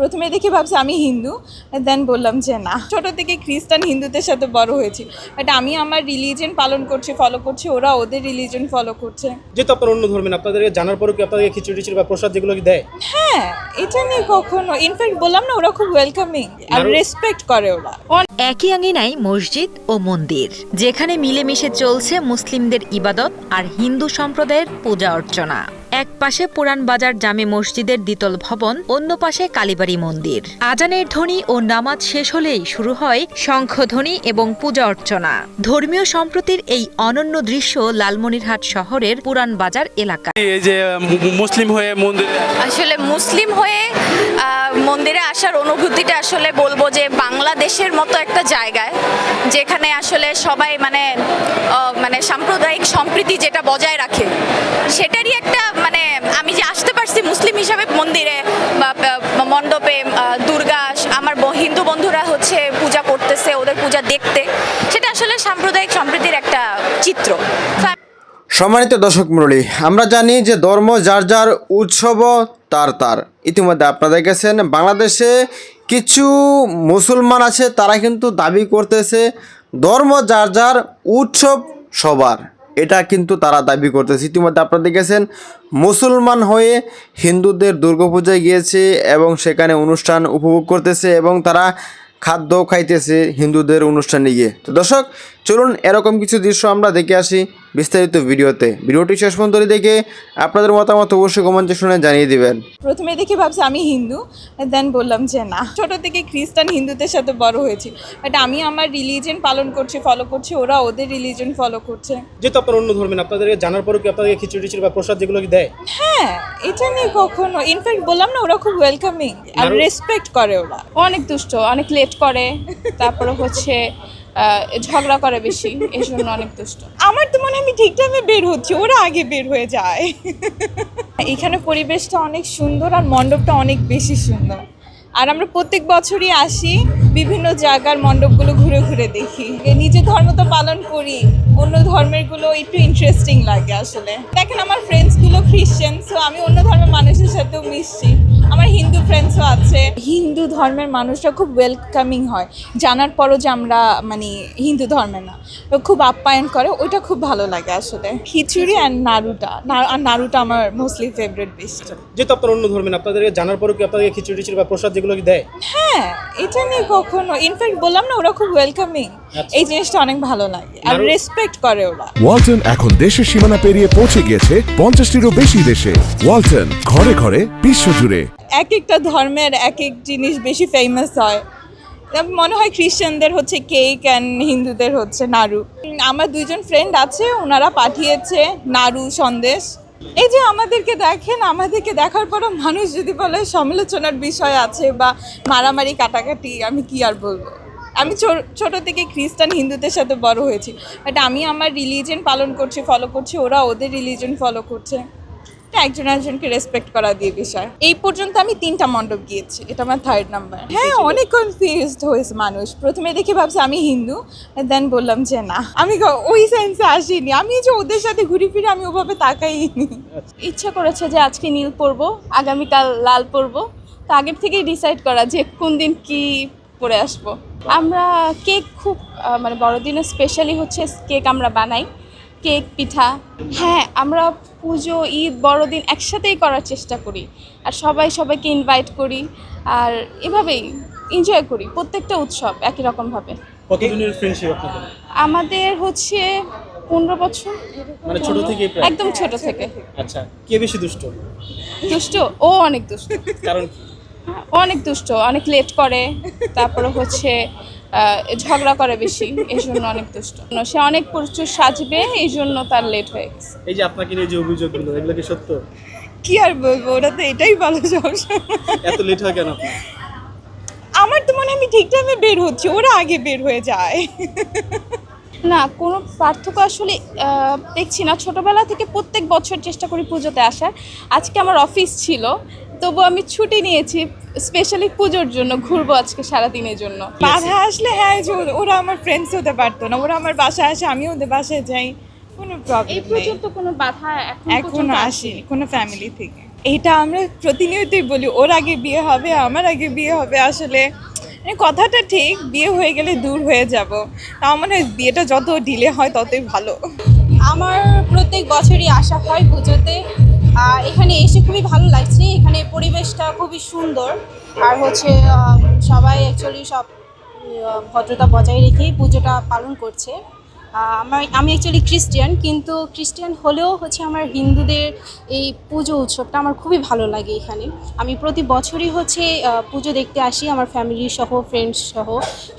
প্রথমে দেখে ভাবছি আমি হিন্দু দেন বললাম যে না। ছোট থেকে খ্রিস্টান হিন্দুদের সাথে বড় হয়েছি। বাট আমি আমার রিলিজন পালন করছি ফলো করছি ওরা ওদের রিলিজন ফলো করছে। যেহেতু আপনার অন্য ধর্মের আপনাদেরকে জানার পরেও কি আপনাদেরকে খিচুড়ি টিচুড়ি বা প্রসাদ যেগুলো কি দেয়? হ্যাঁ এটা নিয়ে কখনো ইনফ্যাক্ট বললাম না ওরা খুব ওয়েলকামিং আর রেসপেক্ট করে ওরা। একই আঙিনায় মসজিদ ও মন্দির যেখানে মিলেমিশে চলছে মুসলিমদের ইবাদত আর হিন্দু সম্প্রদায়ের পূজা অর্চনা। এক পাশে পুরান বাজার জামে মসজিদের দ্বিতল ভবন অন্য পাশে কালীবাড়ি মন্দির। আজানের ধ্বনি ও নামাজ শেষ হলেই শুরু হয় শঙ্খধ্বনি এবং পূজা অর্চনা। ধর্মীয় সম্প্রতির এই অনন্য দৃশ্য লালমনিরহাট শহরের পুরান বাজার এলাকা এই যে মুসলিম হয়ে মন্দির আসলে মুসলিম হয়ে মন্দিরে আসার অনুভূতিটা আসলে বলব যে বাংলাদেশের মতো একটা জায়গায় যেখানে আসলে সবাই মানে মানে সাম্প্রদায়িক সম্প্রীতি যেটা বজায় রাখে, সেটারই একটা মানে আমি যে আসতে পারছি মুসলিম হিসাবে মন্দিরে বা মণ্ডপে দুর্গা, আমার হিন্দু বন্ধুরা হচ্ছে পূজা করতেছে, ওদের পূজা দেখতে, সেটা আসলে সাম্প্রদায়িক সম্প্রীতির একটা চিত্র। সম্মানিত দর্শক মণ্ডলী, আমরা জানি যে ধর্ম যার যার উৎসব তার তার। ইতিমধ্যে আপনারা দেখেছেন বাংলাদেশে কিছু মুসলমান আছে, তারা কিন্তু দাবি করতেছে ধর্ম যার যার উৎসব সবার। এটা কিন্তু তারা দাবি করতেছে। ইতিমধ্যে আপনারা দেখেছেন মুসলমান হয়ে হিন্দুদের দুর্গাপূজায় গিয়েছে এবং সেখানে অনুষ্ঠান উপভোগ করতেছে এবং তারা খাদ্য খাইতেছে হিন্দুদের অনুষ্ঠানে গিয়ে। তো দর্শক চলুন এরকম কিছু দৃশ্য আমরা দেখে আসি বিস্তারিত ভিডিওতে। ভিডিওটি শেষ পর্যন্ত দেখে আপনাদের মতামত অবশ্যই কমেন্টে শুনে জানিয়ে দিবেন। প্রথমে দেখে ভাবছি আমি হিন্দু দেন বললাম যে না। ছোট থেকে খ্রিস্টান হিন্দুদের সাথে বড় হয়েছি বাট আমি আমার রিলিজন পালন করছি ফলো করছি ওরা ওদের রিলিজন ফলো করছে। যেহেতু আপনার অন্য ধর্মের আপনাদেরকে জানার পরেও কি আপনাদেরকে খিচুড়ি টিচুড়ি বা প্রসাদ যেগুলো কি দেয়? হ্যাঁ এটা নিয়ে কখনো ইনফ্যাক্ট বললাম না ওরা খুব ওয়েলকামিং আর রেসপেক্ট করে ওরা। অনেক দুষ্ট অনেক লেট করে তারপরে হচ্ছে ঝগড়া করে বেশি এই জন্য অনেক দুষ্ট। আমার তো মনে আমি ঠিক টাইমে বের হচ্ছি, ওরা আগে বের হয়ে যায়। এখানে পরিবেশটা অনেক সুন্দর আর মণ্ডপটা অনেক বেশি সুন্দর। আর আমরা প্রত্যেক বছরই আসি, বিভিন্ন জায়গার মণ্ডপগুলো ঘুরে ঘুরে দেখি। নিজের ধর্ম তো পালন করি, অন্য ধর্মেরগুলো একটু ইন্টারেস্টিং লাগে আসলে। দেখেন আমার ফ্রেন্ডসগুলো খ্রিশ্চান সো আমি অন্য ধর্মের মানুষের সাথেও মিশছি। আমার হিন্দু ফ্রেন্ডসও আছে। হিন্দু ধর্মের মানুষরা খুব ওয়েলকামিং হয়। জানার পরও যে আমরা মানে হিন্দু ধর্মের না। তো খুব আপ্যায়ন করে ওইটা খুব ভালো লাগে আসলে। খিচুড়ি আর নাড়ুটা। আর নাড়ুটা আমার মোস্টলি ফেভারিট বেশি যেহেতু আপনার অন্য ধর্মের আপনাদেরকে জানার পরও কি আপনাদেরকে খিচুড়ি টিচুড়ি বা প্রসাদ যেগুলো কি দেয়? হ্যাঁ এটা নিয়ে কখনো ইনফ্যাক্ট বললাম না ওরা খুব ওয়েলকামিং এই জিনিসটা অনেক ভালো লাগে আর রেসপেক্ট করে ওরা। ওয়ালটন এখন দেশের সীমানা পেরিয়ে পৌঁছে গিয়েছে পঞ্চাশটিরও বেশি দেশে। ওয়ালটন ঘরে ঘরে বিশ্বজুড়ে। এক একটা ধর্মের এক এক জিনিস বেশি ফেমাস হয়। মনে হয় খ্রিস্টানদের হচ্ছে কেক অ্যান্ড হিন্দুদের হচ্ছে নাড়ু। আমার দুইজন ফ্রেন্ড আছে ওনারা পাঠিয়েছে নাড়ু সন্দেশ। এই যে আমাদেরকে দেখেন আমাদেরকে দেখার পরও মানুষ যদি বলে সমালোচনার বিষয় আছে বা মারামারি কাটাকাটি আমি কি আর বলব? আমি ছোট থেকে খ্রিস্টান হিন্দুদের সাথে বড় হয়েছি। বাট আমি আমার রিলিজন পালন করছি ফলো করছি ওরা ওদের রিলিজন ফলো করছে। এটা একজন একজনকে রেসপেক্ট করা দিয়ে বিষয়। এই পর্যন্ত আমি তিনটা মণ্ডপ গিয়েছি এটা আমার থার্ড নাম্বার হ্যাঁ অনেক কনফিউজড হয়েছে মানুষ। প্রথমে দেখে ভাবছি আমি হিন্দু দেন বললাম যে না। আমি ওই সেন্সে আসিনি। আমি যে ওদের সাথে ঘুরে ফিরে আমি ওভাবে তাকাইনি। ইচ্ছা করেছে যে আজকে নীল পরবো আগামীকাল লাল পরবো। তো আগের থেকেই ডিসাইড করা যে কোন দিন কি পরে আসব। আমরা কেক খুব মানে বড়দিনে স্পেশালি হচ্ছে কেক আমরা বানাই। কেক পিঠা। হ্যাঁ আমরা পুজো ঈদ বড়দিন একসাথেই করার চেষ্টা করি। আর সবাই সবাইকে ইনভাইট করি। আর এভাবেই এনজয় করি প্রত্যেকটা উৎসব একই রকমভাবে। কতদিনের ফ্রেন্ডশিপ আপনাদের? আমাদের হচ্ছে পনেরো বছর। মানে ছোট থেকেই একদম ছোট থেকে। আচ্ছা কে বেশি দুষ্ট? দুষ্ট? ও অনেক দুষ্ট। কারণ অনেক দুষ্ট অনেক লেট করে তারপরে হচ্ছে ঝগড়া করে বেশি এই জন্য অনেক দুষ্ট। সে অনেক প্রচুর সাজবে এই জন্য তার লেট হয়ে গেছে। এই যে আপনাকে নিয়ে যে অভিযোগগুলো এগুলো কি সত্য? কি আর বলব ওরা তো এটাই ভালো সবসময় এত লেট হয় কেন আমার তো মনে হয় আমি ঠিক টাইমে বের হচ্ছি ওরা আগে বের হয়ে যায়। না কোনো পার্থক্য আসলে দেখছি না। ছোটবেলা থেকে প্রত্যেক বছর চেষ্টা করি পুজোতে আসার। আজকে আমার অফিস ছিল তবু আমি ছুটি নিয়েছি স্পেশালি পুজোর জন্য ঘুরবো আজকে সারাদিনের জন্য। বাধা আসলে হ্যাঁ ওরা আমার ফ্রেন্ডস হতে পারতো না ওরা আমার বাসায় আসে আমিও ওদের বাসায় যাই কোনো প্রবলেম নেই। পর্যন্ত কোনো বাধা এখন আসেনি কোনো ফ্যামিলি থেকে। এইটা আমরা প্রতিনিয়তই বলি ওর আগে বিয়ে হবে আমার আগে বিয়ে হবে। আসলে কথাটা ঠিক বিয়ে হয়ে গেলে দূর হয়ে যাব। আমার মনে হয় বিয়েটা যত ডিলে হয় ততই ভালো। আমার প্রত্যেক বছরই আসা হয় পুজোতে। এখানে এসে খুবই ভালো লাগছে। এখানে পরিবেশটা খুবই সুন্দর। আর হচ্ছে সবাই অ্যাকচুয়ালি সব ভদ্রতা বজায় রেখেই পুজোটা পালন করছে। আমার আমি অ্যাকচুয়ালি খ্রিস্টিয়ান কিন্তু খ্রিস্টিয়ান হলেও হচ্ছে আমার হিন্দুদের এই পুজো উৎসবটা আমার খুবই ভালো লাগে এখানে। আমি প্রতি বছরই হচ্ছে পুজো দেখতে আসি, আমার ফ্যামিলি সহ ফ্রেন্ডস সহ,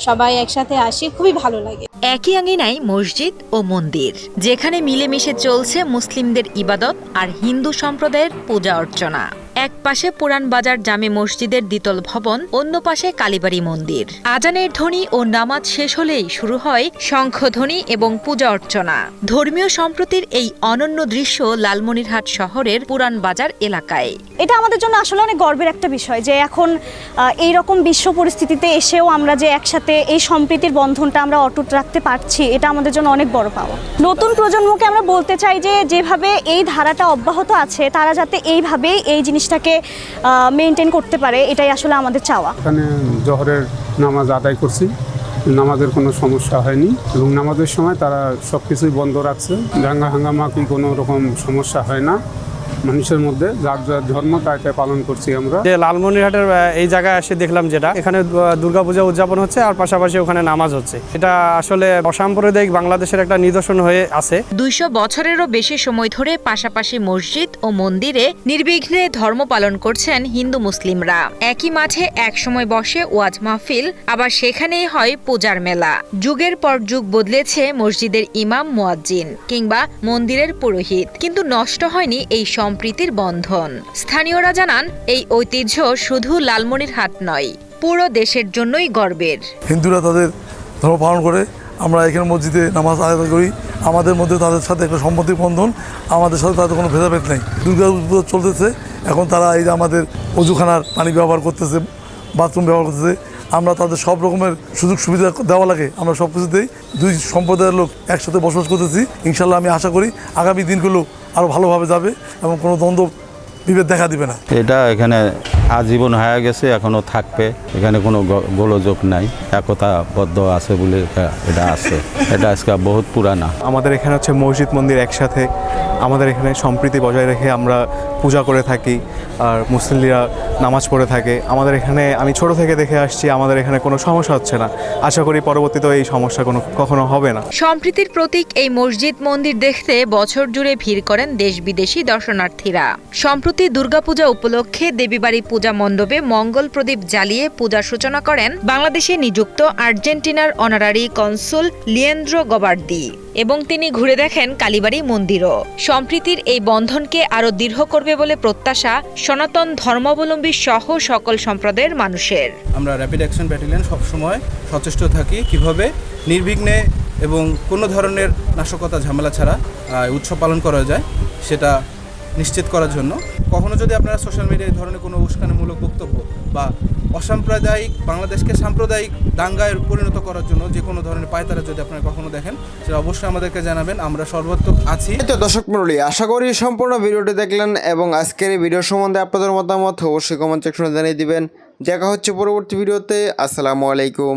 সবাই একসাথে আসি, খুবই ভালো লাগে। একই আঙিনায় মসজিদ ও মন্দির, যেখানে মিলেমিশে চলছে মুসলিমদের ইবাদত আর হিন্দু সম্প্রদায়ের পূজা অর্চনা। এক পাশে পুরান বাজার জামে মসজিদের দ্বিতল ভবন, অন্য পাশে কালীবাড়ি মন্দির। আজানের ধ্বনি ও নামাজ শেষ হলেই শুরু হয় শঙ্খধ্বনি এবং পূজা অর্চনা। ধর্মীয় সম্প্রতির এই অনন্য দৃশ্য লালমনিরহাট শহরের পুরান বাজার এলাকায়। এটা আমাদের জন্য আসলে অনেক গর্বের একটা বিষয় যে এখন এই রকম বিশ্ব পরিস্থিতিতে এসেও আমরা যে একসাথে এই সম্প্রীতির বন্ধনটা আমরা অটুট রাখতে পারছি, এটা আমাদের জন্য অনেক বড় পাওয়া। নতুন প্রজন্মকে আমরা বলতে চাই যে যেভাবে এই ধারাটা অব্যাহত আছে, তারা যাতে এইভাবেই এই জিনিসটাকে মেনটেন করতে পারে, এটাই আসলে আমাদের চাওয়া। এখানে জহরের নামাজ আদায় করছি। নামাজের কোনো সমস্যা হয়নি এবং নামাজের সময় তারা সব কিছুই বন্ধ রাখছে। দাঙ্গা হাঙ্গামা কি কোনো রকম সমস্যা হয় না। মানুষের মধ্যে যার যার ধর্ম তাকে পালন করছি আমরা। যে লালমনিরহাটের এই জায়গায় এসে দেখলাম যেটা এখানে দুর্গাপূজা উদযাপন হচ্ছে আর পাশাপাশি ওখানে নামাজ হচ্ছে। এটা আসলে অসাম্প্রদায়িক বাংলাদেশের একটা নিদর্শন হয়ে আছে। দুইশো বছরেরও বেশি সময় ধরে পাশাপাশি মসজিদ ও মন্দিরে নির্বিঘ্নে ধর্ম পালন করছেন হিন্দু মুসলিমরা। একই মাঠে একসময় বসে ওয়াজ মাহফিল আবার সেখানেই হয় পূজার মেলা। যুগের পর যুগ বদলেছে মসজিদের ইমাম মুয়াজ্জিন কিংবা মন্দিরের পুরোহিত। কিন্তু নষ্ট হয়নি এই সম্প্রীতির বন্ধন। স্থানীয়রা জানান, এই ঐতিহ্য শুধু লালমনিরহাট নয়, পুরো দেশের জন্যই গর্বের। হিন্দুরা তাদের ধর্ম পালন করে, আমরা এখানে মসজিদে নামাজ আদায় করি, আমাদের মধ্যে তাদের সাথে একটা সম্মতি বন্ধন, আমাদের সাথে তাদের কোনো ভেদাভেদ নেই। দুর্গা পুজো চলতেছে, এখন তারা এই যে আমাদের অজুখানার পানি ব্যবহার করতেছে, বাথরুম ব্যবহার করতেছে, আমরা তাদের সব রকমের সুযোগ সুবিধা দেওয়া লাগে, আমরা সব কিছুতেই দুই সম্প্রদায়ের লোক একসাথে বসবাস করতেছি, ইনশাল্লাহ আমি আশা করি আগামী দিনগুলো আরও ভালোভাবে যাবে এবং কোনো দ্বন্দ্ব বিভেদ দেখা দিবে না। এটা এখানে আজীবন হয়ে গেছে এখনও থাকবে। এখানে কোনো গ- গোলযোগ নাই। একতা একতাবদ্ধ আছে বলে এটা- এটা আছে। এটা আজকে বহুত পুরানা। আমাদের এখানে হচ্ছে মসজিদ মন্দির একসাথে। আমাদের এখানে সম্প্রীতি বজায় রেখে আমরা পূজা করে থাকি আর মুসলিমরা নামাজ পড়ে থাকে। আমাদের এখানে আমি ছোট থেকে দেখে আসছি আমাদের এখানে কোনো সমস্যা হচ্ছে না। আশা করি পরবর্তীতে এই সমস্যা কোনো কখনো হবে না। সম্প্রীতির প্রতীক এই মসজিদ মন্দির দেখতে বছর জুড়ে ভিড় করেন দেশ বিদেশি দর্শনার্থীরা। সম্প্রতি দুর্গাপূজা উপলক্ষে দেবীবাড়ি পূজা মণ্ডপে মঙ্গল প্রদীপ জ্বালিয়ে পূজার সূচনা করেন বাংলাদেশে নিযুক্ত আর্জেন্টিনার অনারারি কনসুল লিয়েন্দ্র গবার্দি এবং তিনি ঘুরে দেখেন কালীবাড়ি মন্দিরও। সম্প্রীতির এই বন্ধনকে আরও দৃঢ় করবে বলে প্রত্যাশা সনাতন ধর্মাবলম্বী সহ সকল সম্প্রদায়ের মানুষের। আমরা র্যাপিড অ্যাকশন ব্যাটালিয়ন সবসময় সচেষ্ট থাকি কীভাবে নির্বিঘ্নে এবং কোনো ধরনের নাশকতা ঝামেলা ছাড়া উৎসব পালন করা যায়, সেটা নিশ্চিত করার জন্য। কখনো যদি আপনারা সোশ্যাল মিডিয়ায় ধরনের কোনো উস্কানিমূলক বক্তব্য বা অসাম্প্রদায়িক, বাংলাদেশকে সাম্প্রদায়িক দাঙ্গায় পরিণত করার জন্য যে কোনো ধরনের পায়তারা যদি আপনারা কখনো দেখেন, সেটা অবশ্যই আমাদেরকে জানাবেন। আমরা সর্বাত্মক আছি। তো দর্শক মন্ডলী আশা করি সম্পূর্ণ ভিডিওটি দেখলেন এবং আজকের এই ভিডিও সম্বন্ধে আপনাদের মতামত অবশ্যই কমেন্ট সেকশনে জানিয়ে দিবেন। দেখা হচ্ছে পরবর্তী ভিডিওতে। আসসালামু আলাইকুম।